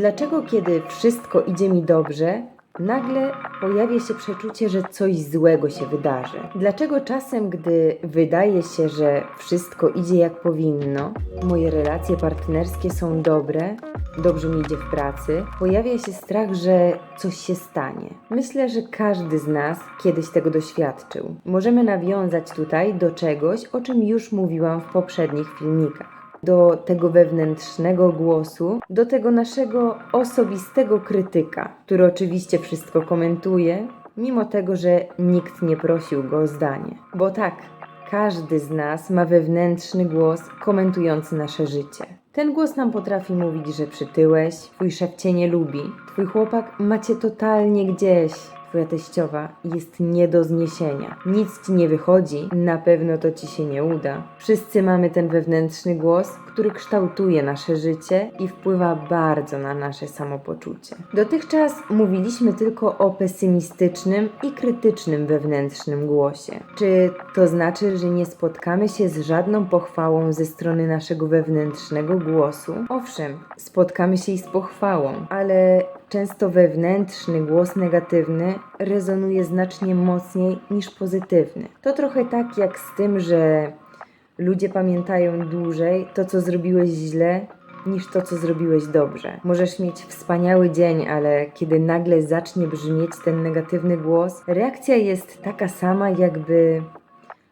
Dlaczego, kiedy wszystko idzie mi dobrze, nagle pojawia się przeczucie, że coś złego się wydarzy? Dlaczego czasem, gdy wydaje się, że wszystko idzie jak powinno, moje relacje partnerskie są dobre, dobrze mi idzie w pracy, pojawia się strach, że coś się stanie? Myślę, że każdy z nas kiedyś tego doświadczył. Możemy nawiązać tutaj do czegoś, o czym już mówiłam w poprzednich filmikach do tego wewnętrznego głosu, do tego naszego osobistego krytyka, który oczywiście wszystko komentuje, mimo tego, że nikt nie prosił go o zdanie. Bo tak, każdy z nas ma wewnętrzny głos komentujący nasze życie. Ten głos nam potrafi mówić, że przytyłeś, twój szef cię nie lubi, twój chłopak macie totalnie gdzieś, twoja teściowa jest nie do zniesienia. Nic ci nie wychodzi, na pewno to ci się nie uda. Wszyscy mamy ten wewnętrzny głos, który kształtuje nasze życie i wpływa bardzo na nasze samopoczucie. Dotychczas mówiliśmy tylko o pesymistycznym i krytycznym wewnętrznym głosie. Czy to znaczy, że nie spotkamy się z żadną pochwałą ze strony naszego wewnętrznego głosu? Owszem, spotkamy się i z pochwałą, ale często wewnętrzny głos negatywny rezonuje znacznie mocniej niż pozytywny. To trochę tak jak z tym, że ludzie pamiętają dłużej to, co zrobiłeś źle, niż to, co zrobiłeś dobrze. Możesz mieć wspaniały dzień, ale kiedy nagle zacznie brzmieć ten negatywny głos, reakcja jest taka sama, jakby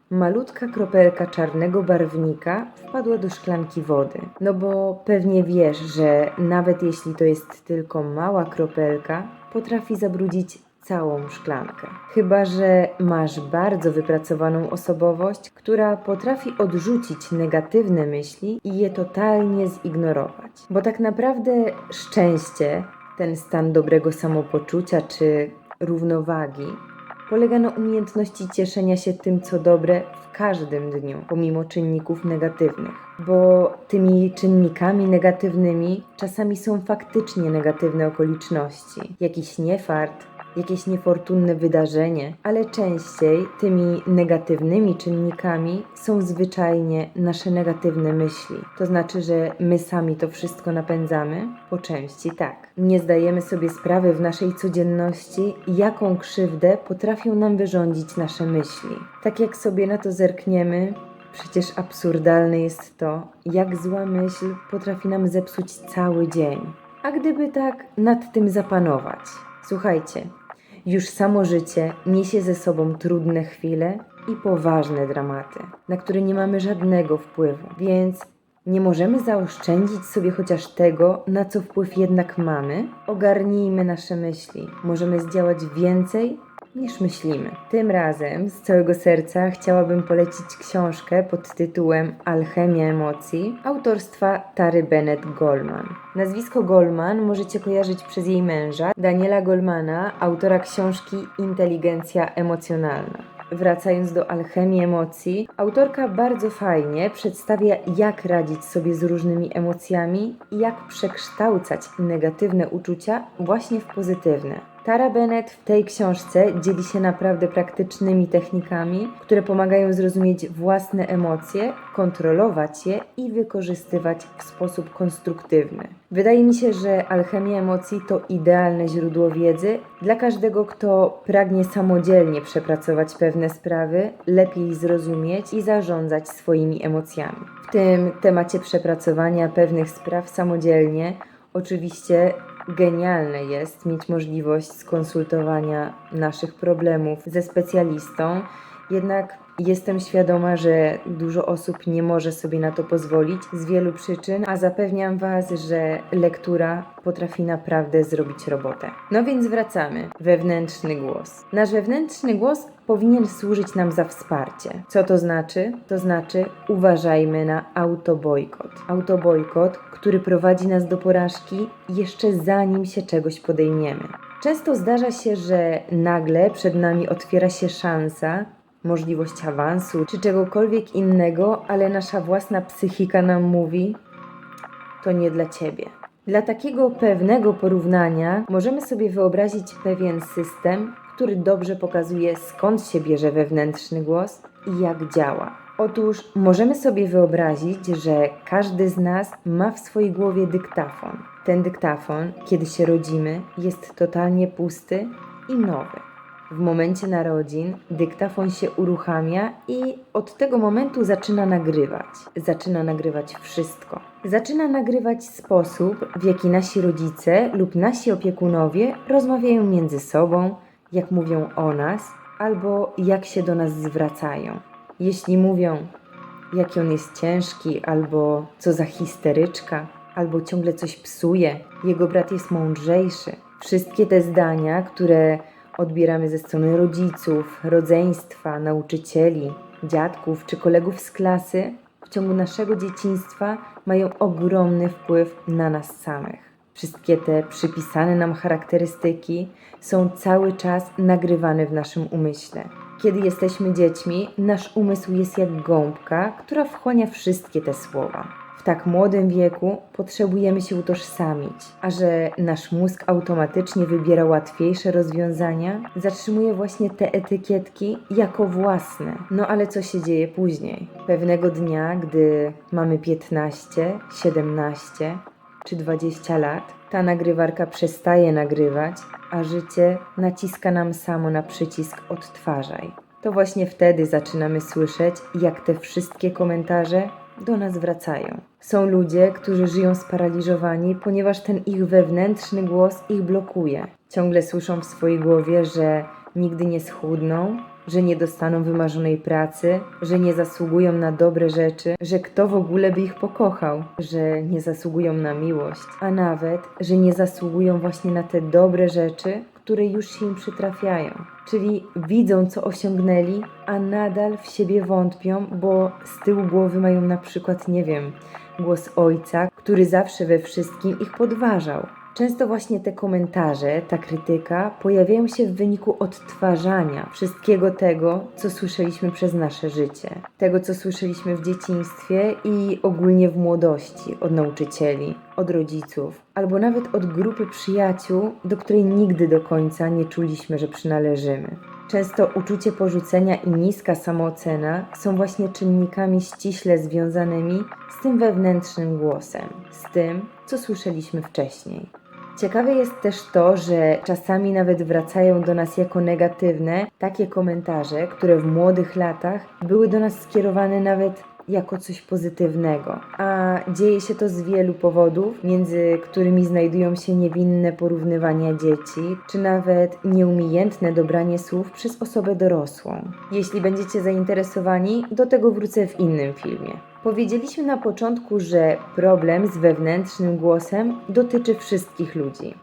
malutka kropelka czarnego barwnika wpadła do szklanki wody. No bo pewnie wiesz, że nawet jeśli to jest tylko mała kropelka, potrafi zabrudzić całą szklankę. Chyba, że masz bardzo wypracowaną osobowość, która potrafi odrzucić negatywne myśli i je totalnie zignorować. Bo tak naprawdę szczęście, ten stan dobrego samopoczucia czy równowagi, polega na umiejętności cieszenia się tym, co dobre w każdym dniu, pomimo czynników negatywnych. Bo tymi czynnikami negatywnymi czasami są faktycznie negatywne okoliczności, jakiś niefart, jakieś niefortunne wydarzenie, ale częściej tymi negatywnymi czynnikami są zwyczajnie nasze negatywne myśli. To znaczy, że my sami to wszystko napędzamy? Po części tak. Nie zdajemy sobie sprawy w naszej codzienności, jaką krzywdę potrafią nam wyrządzić nasze myśli. Tak jak sobie na to zerkniemy, Przecież absurdalne jest to, jak zła myśl potrafi nam zepsuć cały dzień. A gdyby tak nad tym zapanować? Słuchajcie, już samo życie niesie ze sobą trudne chwile i poważne dramaty, na które nie mamy żadnego wpływu, więc nie możemy zaoszczędzić sobie chociaż tego, na co wpływ jednak mamy? Ogarnijmy nasze myśli. Możemy zdziałać więcej niż myślimy. Tym razem z całego serca chciałabym polecić książkę pod tytułem Alchemia emocji autorstwa Tary Bennett Goldman. Nazwisko Goldman możecie kojarzyć przez jej męża, Daniela Goldmana, autora książki Inteligencja emocjonalna. Wracając do alchemii emocji, autorka bardzo fajnie przedstawia, jak radzić sobie z różnymi emocjami i jak przekształcać negatywne uczucia właśnie w pozytywne. Tara Bennett w tej książce dzieli się naprawdę praktycznymi technikami, które pomagają zrozumieć własne emocje, kontrolować je i wykorzystywać w sposób konstruktywny. Wydaje mi się, że alchemia emocji to idealne źródło wiedzy dla każdego, kto pragnie samodzielnie przepracować pewne sprawy, lepiej zrozumieć i zarządzać swoimi emocjami. W tym temacie przepracowania pewnych spraw samodzielnie Oczywiście genialne jest mieć możliwość skonsultowania naszych problemów ze specjalistą, jednak jestem świadoma, że dużo osób nie może sobie na to pozwolić z wielu przyczyn, a zapewniam Was, że lektura potrafi naprawdę zrobić robotę. No więc wracamy. Wewnętrzny głos. Nasz wewnętrzny głos powinien służyć nam za wsparcie. Co to znaczy? To znaczy uważajmy na autobojkot. Autobojkot, który prowadzi nas do porażki jeszcze zanim się czegoś podejmiemy. Często zdarza się, że nagle przed nami otwiera się szansa, możliwość awansu czy czegokolwiek innego, ale nasza własna psychika nam mówi: to nie dla ciebie. Dla takiego pewnego porównania możemy sobie wyobrazić pewien system, który dobrze pokazuje skąd się bierze wewnętrzny głos i jak działa. Otóż możemy sobie wyobrazić, że każdy z nas ma w swojej głowie dyktafon. Ten dyktafon, kiedy się rodzimy, jest totalnie pusty i nowy. W momencie narodzin dyktafon się uruchamia i od tego momentu zaczyna nagrywać. Zaczyna nagrywać wszystko. Zaczyna nagrywać sposób, w jaki nasi rodzice lub nasi opiekunowie rozmawiają między sobą, jak mówią o nas, albo jak się do nas zwracają. Jeśli mówią, jaki on jest ciężki, albo co za histeryczka, albo ciągle coś psuje, jego brat jest mądrzejszy. Wszystkie te zdania, które odbieramy ze strony rodziców, rodzeństwa, nauczycieli, dziadków czy kolegów z klasy, w ciągu naszego dzieciństwa mają ogromny wpływ na nas samych. Wszystkie te przypisane nam charakterystyki są cały czas nagrywane w naszym umyśle. Kiedy jesteśmy dziećmi, nasz umysł jest jak gąbka, która wchłania wszystkie te słowa. Tak młodym wieku potrzebujemy się utożsamić, a że nasz mózg automatycznie wybiera łatwiejsze rozwiązania, zatrzymuje właśnie te etykietki jako własne. No ale co się dzieje później? Pewnego dnia, gdy mamy 15, 17 czy 20 lat, ta nagrywarka przestaje nagrywać, a życie naciska nam samo na przycisk odtwarzaj. To właśnie wtedy zaczynamy słyszeć, jak te wszystkie komentarze do nas wracają. Są ludzie, którzy żyją sparaliżowani, ponieważ ten ich wewnętrzny głos ich blokuje. Ciągle słyszą w swojej głowie, że nigdy nie schudną, że nie dostaną wymarzonej pracy, że nie zasługują na dobre rzeczy, że kto w ogóle by ich pokochał, że nie zasługują na miłość, a nawet, że nie zasługują właśnie na te dobre rzeczy, które już się im przytrafiają. Czyli widzą, co osiągnęli, a nadal w siebie wątpią, bo z tyłu głowy mają na przykład, nie wiem, głos ojca, który zawsze we wszystkim ich podważał. Często właśnie te komentarze, ta krytyka pojawiają się w wyniku odtwarzania wszystkiego tego, co słyszeliśmy przez nasze życie. Tego, co słyszeliśmy w dzieciństwie i ogólnie w młodości od nauczycieli, od rodziców, albo nawet od grupy przyjaciół, do której nigdy do końca nie czuliśmy, że przynależymy. Często uczucie porzucenia i niska samoocena są właśnie czynnikami ściśle związanymi z tym wewnętrznym głosem, z tym, co słyszeliśmy wcześniej. Ciekawe jest też to, że czasami nawet wracają do nas jako negatywne takie komentarze, które w młodych latach były do nas skierowane nawet jako coś pozytywnego. A dzieje się to z wielu powodów, między którymi znajdują się niewinne porównywania dzieci, czy nawet nieumiejętne dobranie słów przez osobę dorosłą. Jeśli będziecie zainteresowani, do tego wrócę w innym filmie. Powiedzieliśmy na początku, że problem z wewnętrznym głosem dotyczy wszystkich ludzi.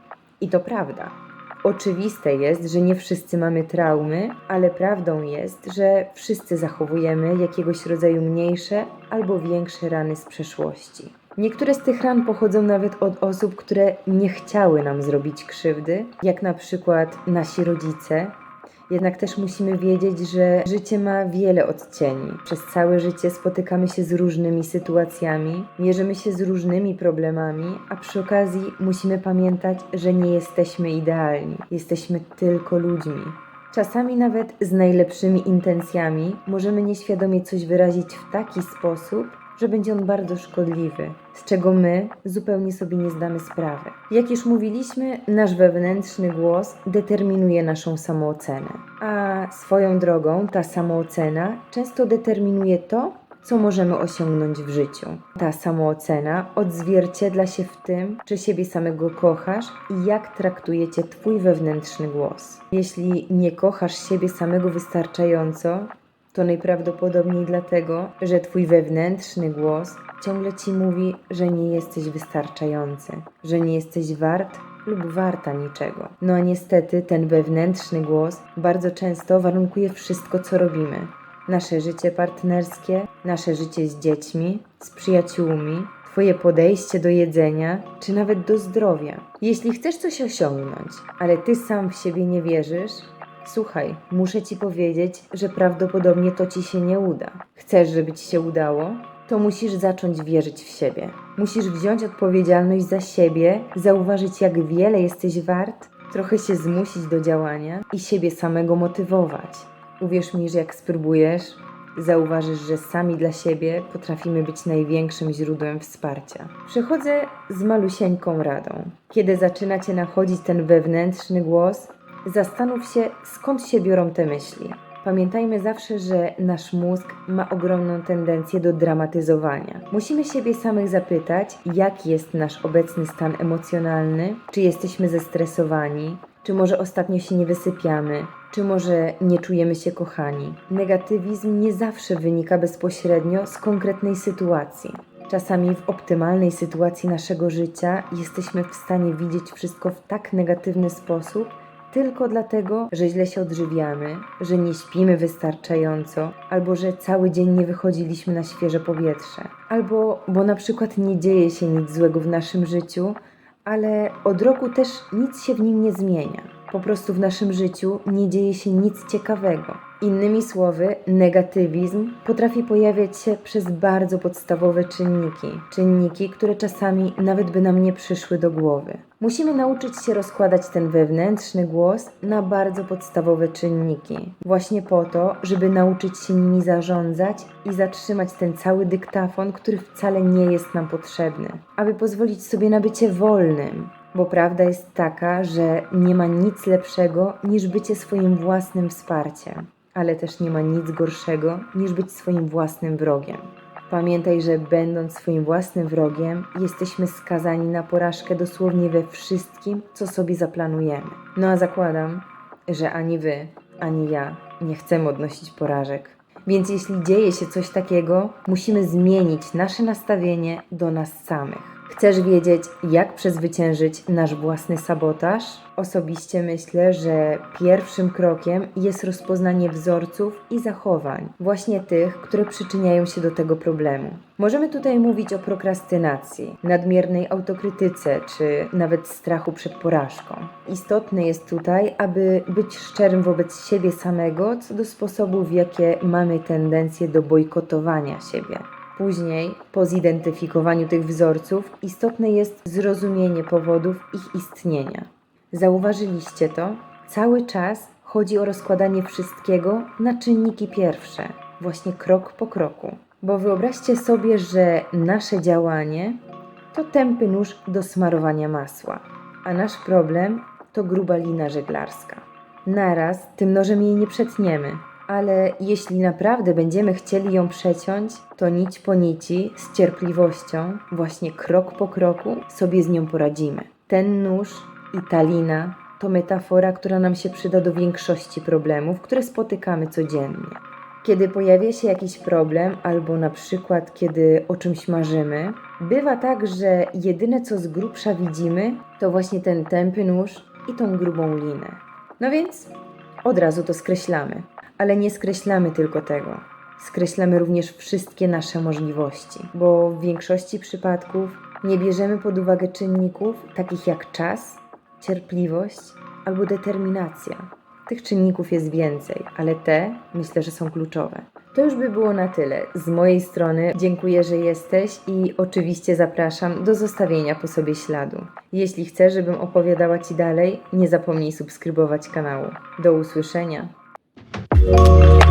I to prawda. Oczywiste jest, że nie wszyscy mamy traumy, ale prawdą jest, że wszyscy zachowujemy jakiegoś rodzaju mniejsze albo większe rany z przeszłości. Niektóre z tych ran pochodzą nawet od osób, które nie chciały nam zrobić krzywdy, jak na przykład nasi rodzice, jednak też musimy wiedzieć, że życie ma wiele odcieni. Przez całe życie spotykamy się z różnymi sytuacjami, mierzymy się z różnymi problemami, a przy okazji musimy pamiętać, że nie jesteśmy idealni. Jesteśmy tylko ludźmi. Czasami nawet z najlepszymi intencjami możemy nieświadomie coś wyrazić w taki sposób, że będzie on bardzo szkodliwy, z czego my zupełnie sobie nie zdamy sprawy. Jak już mówiliśmy, nasz wewnętrzny głos determinuje naszą samoocenę, a swoją drogą ta samoocena często determinuje to, co możemy osiągnąć w życiu. Ta samoocena odzwierciedla się w tym, czy siebie samego kochasz i jak traktujecie Twój wewnętrzny głos. Jeśli nie kochasz siebie samego wystarczająco, to najprawdopodobniej dlatego, że twój wewnętrzny głos ciągle ci mówi, że nie jesteś wystarczający, że nie jesteś wart lub warta niczego. No niestety ten wewnętrzny głos bardzo często warunkuje wszystko, co robimy. Nasze życie partnerskie, nasze życie z dziećmi, z przyjaciółmi, Twoje podejście do jedzenia, czy nawet do zdrowia. Jeśli chcesz coś osiągnąć, ale ty sam w siebie nie wierzysz, Słuchaj, muszę ci powiedzieć, że prawdopodobnie to ci się nie uda. Chcesz, żeby ci się udało? To musisz zacząć wierzyć w siebie. Musisz wziąć odpowiedzialność za siebie, zauważyć, jak wiele jesteś wart, trochę się zmusić do działania i siebie samego motywować. Uwierz mi, że jak spróbujesz, zauważysz, że sami dla siebie potrafimy być największym źródłem wsparcia. Przychodzę z malusieńką radą. Kiedy zaczyna cię nachodzić ten wewnętrzny głos, zastanów się, skąd się biorą te myśli. Pamiętajmy zawsze, że nasz mózg ma ogromną tendencję do dramatyzowania. Musimy siebie samych zapytać, jaki jest nasz obecny stan emocjonalny, czy jesteśmy zestresowani, czy może ostatnio się nie wysypiamy, czy może nie czujemy się kochani. Negatywizm nie zawsze wynika bezpośrednio z konkretnej sytuacji. Czasami w optymalnej sytuacji naszego życia jesteśmy w stanie widzieć wszystko w tak negatywny sposób, tylko dlatego, że źle się odżywiamy, że nie śpimy wystarczająco, albo że cały dzień nie wychodziliśmy na świeże powietrze, albo bo na przykład nie dzieje się nic złego w naszym życiu, ale od roku też nic się w nim nie zmienia. Po prostu w naszym życiu nie dzieje się nic ciekawego. Innymi słowy, negatywizm potrafi pojawiać się przez bardzo podstawowe czynniki, czynniki, które czasami nawet by nam nie przyszły do głowy. Musimy nauczyć się rozkładać ten wewnętrzny głos na bardzo podstawowe czynniki, właśnie po to, żeby nauczyć się nimi zarządzać i zatrzymać ten cały dyktafon, który wcale nie jest nam potrzebny, aby pozwolić sobie na bycie wolnym, bo prawda jest taka, że nie ma nic lepszego niż bycie swoim własnym wsparciem, ale też nie ma nic gorszego niż być swoim własnym wrogiem. Pamiętaj, że będąc swoim własnym wrogiem, jesteśmy skazani na porażkę dosłownie we wszystkim, co sobie zaplanujemy. No a zakładam, że ani wy, ani ja nie chcemy odnosić porażek. Więc jeśli dzieje się coś takiego, musimy zmienić nasze nastawienie do nas samych. Chcesz wiedzieć, jak przezwyciężyć nasz własny sabotaż? Osobiście myślę, że pierwszym krokiem jest rozpoznanie wzorców i zachowań, właśnie tych, które przyczyniają się do tego problemu. Możemy tutaj mówić o prokrastynacji, nadmiernej autokrytyce czy nawet strachu przed porażką. Istotne jest tutaj, aby być szczerym wobec siebie samego co do sposobów, w jakie mamy tendencję do bojkotowania siebie. Później, po zidentyfikowaniu tych wzorców, istotne jest zrozumienie powodów ich istnienia. Zauważyliście to? Cały czas chodzi o rozkładanie wszystkiego na czynniki pierwsze, właśnie krok po kroku. Bo wyobraźcie sobie, że nasze działanie to tępy nóż do smarowania masła, a nasz problem to gruba lina żeglarska. Naraz tym nożem jej nie przetniemy, ale jeśli naprawdę będziemy chcieli ją przeciąć, to nić po nici, z cierpliwością, właśnie krok po kroku sobie z nią poradzimy. Ten nóż i ta lina to metafora, która nam się przyda do większości problemów, które spotykamy codziennie. Kiedy pojawia się jakiś problem, albo na przykład kiedy o czymś marzymy, bywa tak, że jedyne co z grubsza widzimy, to właśnie ten tępy nóż i tą grubą linę. No więc od razu to skreślamy. Ale nie skreślamy tylko tego. Skreślamy również wszystkie nasze możliwości, bo w większości przypadków nie bierzemy pod uwagę czynników takich jak czas, cierpliwość albo determinacja. Tych czynników jest więcej, ale te myślę, że są kluczowe. To już by było na tyle. Z mojej strony dziękuję, że jesteś i oczywiście zapraszam do zostawienia po sobie śladu. Jeśli chcesz, żebym opowiadała Ci dalej, nie zapomnij subskrybować kanału. Do usłyszenia. Thank you.